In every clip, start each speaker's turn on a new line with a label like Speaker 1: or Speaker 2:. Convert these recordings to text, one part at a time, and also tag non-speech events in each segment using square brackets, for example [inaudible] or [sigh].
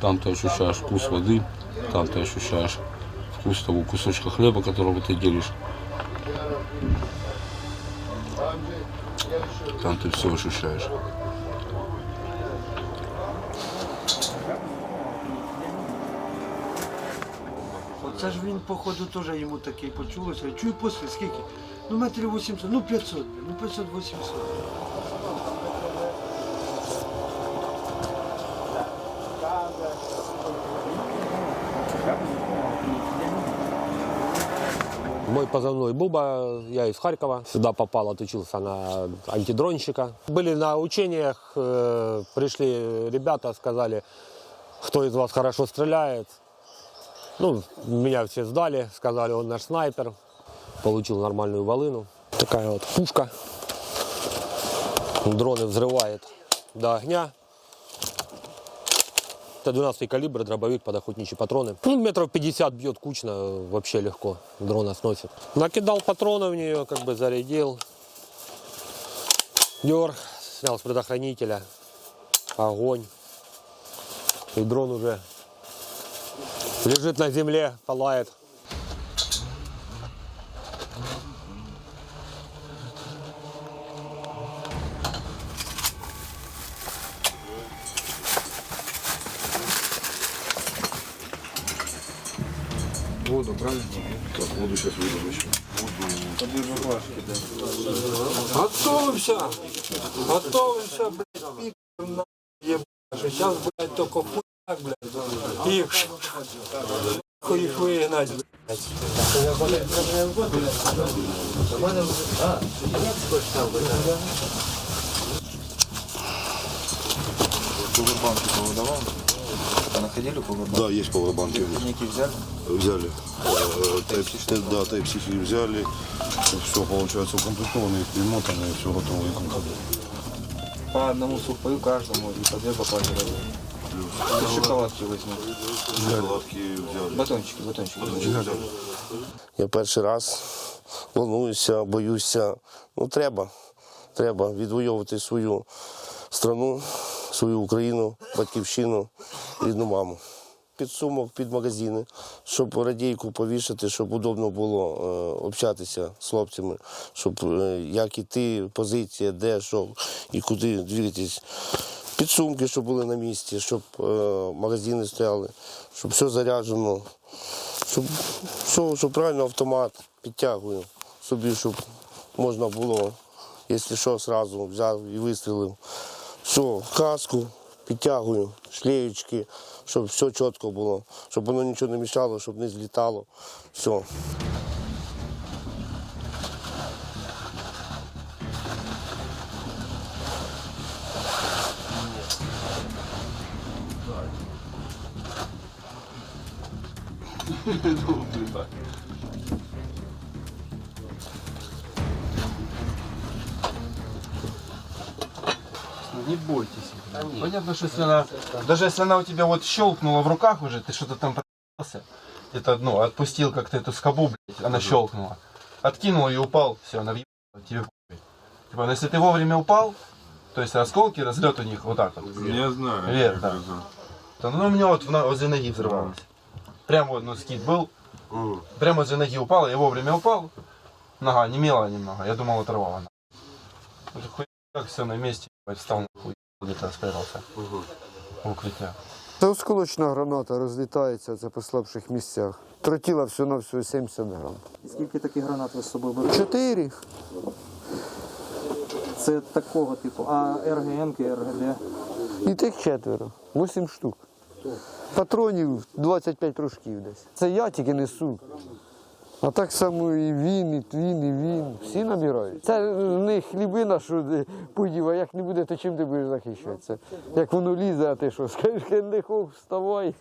Speaker 1: Там ты ощущаешь вкус воды, там ты ощущаешь вкус того кусочка хлеба, которого ты делишь. Там ты все ощущаешь.
Speaker 2: Оце ж він, походу, теж йому такий почулося. Чую після скільки? Ну, метрів 800, ну 500, ну 500-800.
Speaker 3: Мой позывной Буба, я из Харькова. Сюда попал, отучился на антидронщика. Были на учениях, э, пришли ребята, сказали, кто из вас хорошо стреляет. Ну, меня все сдали, сказали, он наш снайпер. Получил нормальную волыну. Такая вот пушка. Дроны взрывает до огня. Это 12 калибр, дробовик под охотничьи патроны. Ну, метров 50 бьет кучно, вообще легко. Дрона сносит. Накидал патроны в нее, как бы зарядил. Дерг, снял с предохранителя. Огонь. И дрон уже лежит на земле, палает.
Speaker 1: Воду, правильно? Так, воду сейчас еще.
Speaker 2: Готовимся! Готовимся, блядь, пик на ебать. Сейчас, блядь, только хуяк, блядь. И хуй их выгнать, блядь.
Speaker 4: Повербанки повыдавал? А находили повербанки?
Speaker 5: Да, есть пауэрбанки.
Speaker 4: Некие взяли?
Speaker 5: Взяли. Э, Type-C, да, Type-C взяли. Все, получается, укомплектованные, перемотанные, все готово и комплектовано.
Speaker 4: По одному сухпаю каждому и по две баклажки. Плюс шоколадки возьму.
Speaker 5: Шоколадки взяли.
Speaker 4: Батончики, батончики.
Speaker 5: Взяли.
Speaker 6: Я перший раз волнуюся, боюся. Ну, треба. Треба відвоювати свою страну, свою Україну, батьківщину, рідну маму. Під сумок, під магазини, щоб радійку повішати, щоб удобно було е, общатися з хлопцями, щоб е, як іти, позиція, де, що і куди двигатись. Підсумки, щоб були на місці, щоб е, магазини стояли, щоб все заряджено, щоб, щоб, щоб правильно автомат підтягую собі, щоб можна було, якщо що, одразу взяв і вистрілив. Все, каску підтягую, шлеєчки, щоб все чітко було, щоб воно нічого не мішало, щоб не злітало. Все. [laughs]
Speaker 7: Не бойтесь. Понятно, что если она, даже если она у тебя вот щелкнула в руках уже, ты что-то там проебался, это, ну, отпустил как-то эту скобу, блядь, она щелкнула. Откинул и упал, все, она въебала, тебе. Типа, но если ты вовремя упал, то есть осколки, разлет у них вот так вот.
Speaker 1: Я знаю.
Speaker 7: Вверх, да. То, ну, у меня вот возле ноги взорвалось. Прям вот, ну, скид был, прямо возле ноги упал, я вовремя упал, нога немела немного, я думал оторвала. Это как все на месте, ебать, встал нахуй, где-то спрятался в укриття.
Speaker 8: Це осколочна граната розлітається це по слабших місцях. Тротіла всього на всього 70 грам.
Speaker 9: Скільки таких гранат ви з собою берете?
Speaker 8: Чотири.
Speaker 9: Це такого типу, а РГН, РГД.
Speaker 8: І тих четверо. Вісім штук. Патронів 25 рожків десь. Це я тільки несу. А так само і він, і твін, і він. Всі набирають. Це них хлібина, що подіва, як не буде, то чим ти будеш захищатися? Як воно лізе, а ти що, [laughs] скажеш, Кендихов, вставай.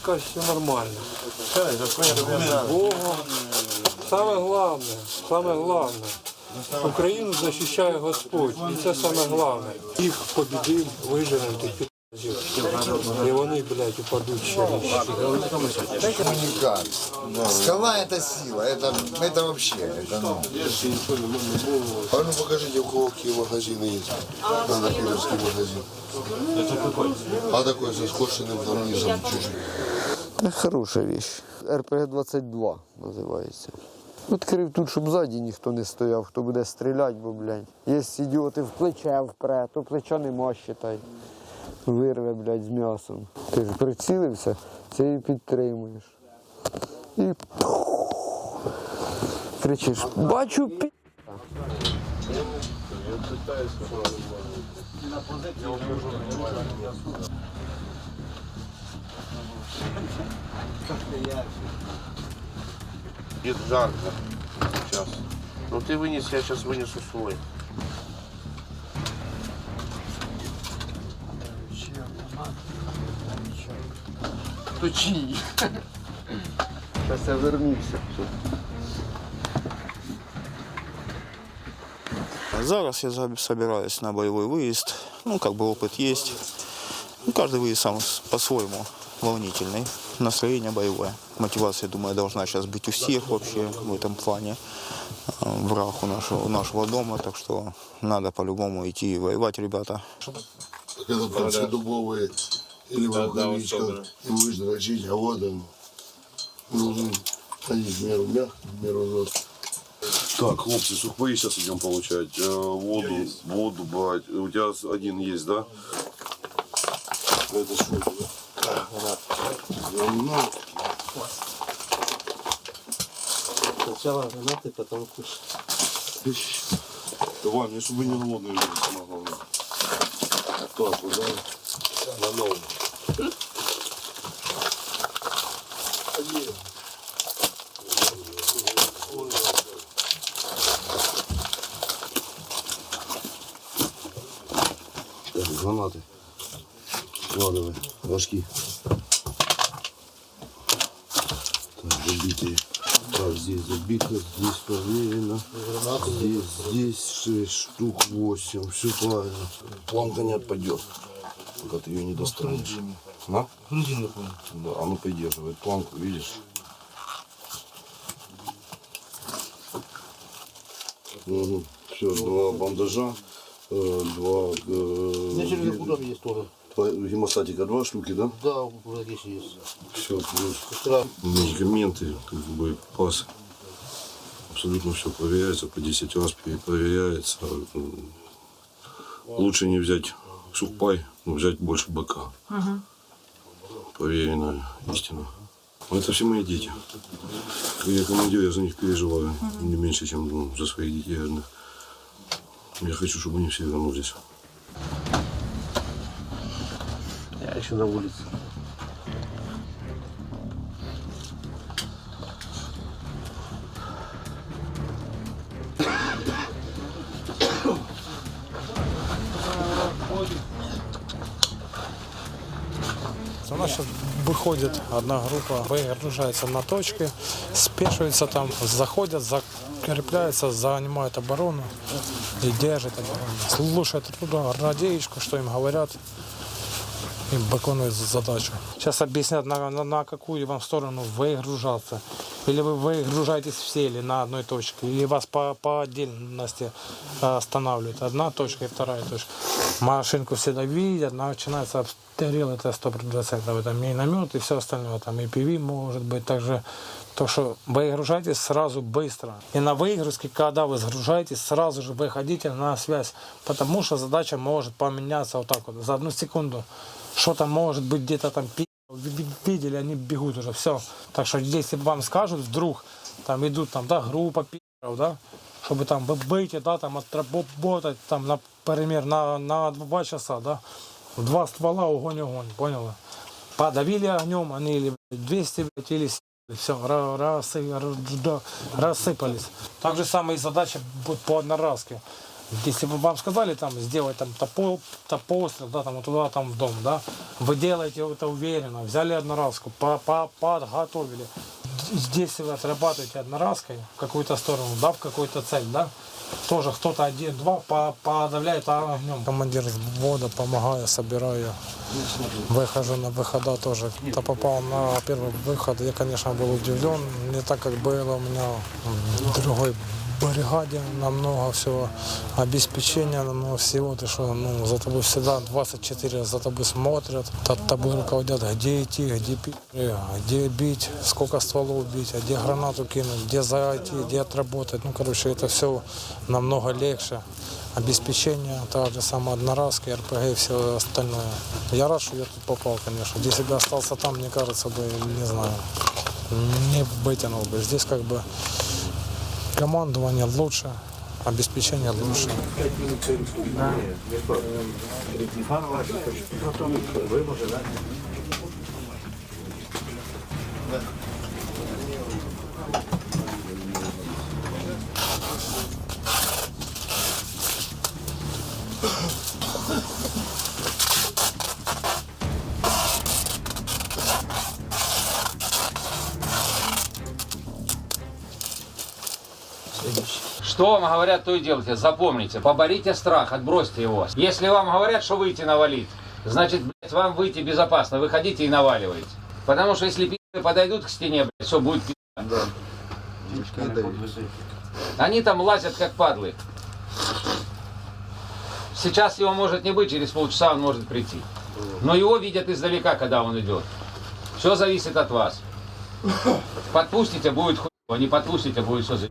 Speaker 2: жінка, все нормально. Саме головне, саме головне.
Speaker 10: Україну захищає Господь, і це саме головне. Їх побідив, виженути. тих підразів. І вони, блядь, упадуть ще нижче.
Speaker 11: Уникаль. Скала это сила, это, это вообще, это ну.
Speaker 5: А ну покажите, у кого какие магазины есть. Надо пидорский магазин. Это какой? А такой со скошенным карнизом чуть-чуть.
Speaker 8: Це хороша річ. РПГ-22 називається. Відкрив тут, щоб ззаді ніхто не стояв, хто буде стріляти, бо, блядь. Є ідіоти в плече впре, то плеча нема, считай. Вирве, блядь, з м'ясом. Ти ж прицілився, це і підтримуєш. І кричиш, бачу пі.
Speaker 6: Дед жарко сейчас. Ну ты вынес, я сейчас вынесу свой.
Speaker 8: Точи. Зараз я вернувся.
Speaker 12: Зараз я собираюсь на боевой выезд. Ну, как бы опыт есть. Ну, каждый выезд сам по-своему волнительный. Настроение боевое. Мотивация, думаю, должна сейчас быть у всех вообще в этом плане. Э, Враг у нашего, у нашего дома, так что надо по-любому идти и воевать, ребята.
Speaker 5: Это дубовые или в рукавичках. И будешь дрочить, а вот он. Должен ходить в меру мягко, в меру жестко. Так, хлопцы, сухпаи сейчас идем получать. Э, воду, воду брать. У тебя один есть, да? Это что? это? Говно.
Speaker 9: Сначала гранаты, потом кушать.
Speaker 5: Давай, мне чтобы не голодный был, самое главное. Так, да. На новом. Так, гранаты. Складывай, рожки. Так, забитые. Так, здесь забито, здесь проверено. Здесь, здесь 6 штук, 8. Все правильно. Планка не отпадет, пока ты ее не достанешь. А? Да, оно поддерживает планку, видишь? Угу. Все, два бандажа, э, два... Э,
Speaker 11: есть тоже.
Speaker 5: по- гемостатика два штуки, да?
Speaker 11: Да, уже здесь есть.
Speaker 5: Все, плюс медикаменты, как бы пас. Абсолютно все проверяется, по 10 раз перепроверяется. М, Лучше не взять сухпай, взять больше быка. Проверенная истина. Но Это все мои дети. Я командир, я за них переживаю. Не меньше, чем ну, за своих детей родных. Я хочу, чтобы они все вернулись.
Speaker 6: Я еще на улице.
Speaker 10: У нас сейчас выходит одна группа, выгружается на точке, спешивается там, заходят, закрепляются, занимают оборону и держат оборону. Слушают радеечку, что им говорят, и выполняют задачу. Сейчас объяснят, на, на, на какую вам сторону выгружаться. Или вы выгружаетесь все или на одной точке, или вас по, по отдельности останавливают. Одна точка и вторая точка. Машинку всегда видят, начинается обстрел, это 100%, это миномет и все остальное, там и ПВ может быть также. То, что выгружайтесь сразу быстро. И на выгрузке, когда вы загружаетесь, сразу же выходите на связь. Потому что задача может поменяться вот так вот, за одну секунду. Что-то может быть где-то там видели, они бегут уже, все. Так что если вам скажут вдруг, там идут там, да, группа пи***ов, да, чтобы там вы выйти, да, там отработать, там, например, на, на два часа, да, два ствола огонь, огонь, поняла? Подавили огнем, они или 200, блядь, или все, рассыпались. Так же самое и задача по одноразке. Если бы вам сказали там сделать там топо, топострел, да, там вот туда, там в дом, да, вы делаете это уверенно, взяли одноразку, по, по, подготовили. Здесь вы отрабатываете одноразкой в какую-то сторону, да, в какую-то цель, да, тоже кто-то один-два по- подавляет огнем. Командир взвода, помогаю, собираю. Выхожу на выхода тоже. Кто попал на первый выход, я, конечно, был удивлен. Не так, как было у меня другой бригаде намного всего обеспечения, намного всего, ты что, ну, за тобой всегда 24 за тобой смотрят, т- тобой руководят, где идти, где пить, где бить, сколько стволов бить, а где гранату кинуть, где зайти, где отработать. Ну, короче, это все намного легче. Обеспечение, та же самая одноразка, РПГ и все остальное. Я рад, что я тут попал, конечно. Если бы остался там, мне кажется бы, не знаю, не вытянул бы. Здесь как бы командование лучше, обеспечение лучше.
Speaker 13: Что вам говорят, то и делайте. Запомните, поборите страх, отбросьте его. Если вам говорят, что выйти навалить, значит, блядь, вам выйти безопасно. Выходите и наваливайте. Потому что если пи***ы подойдут к стене, блядь, все будет пи***. Они там лазят как падлы. Сейчас его может не быть, через полчаса он может прийти. Но его видят издалека, когда он идет. Все зависит от вас. Подпустите, будет хуй, не подпустите, будет все.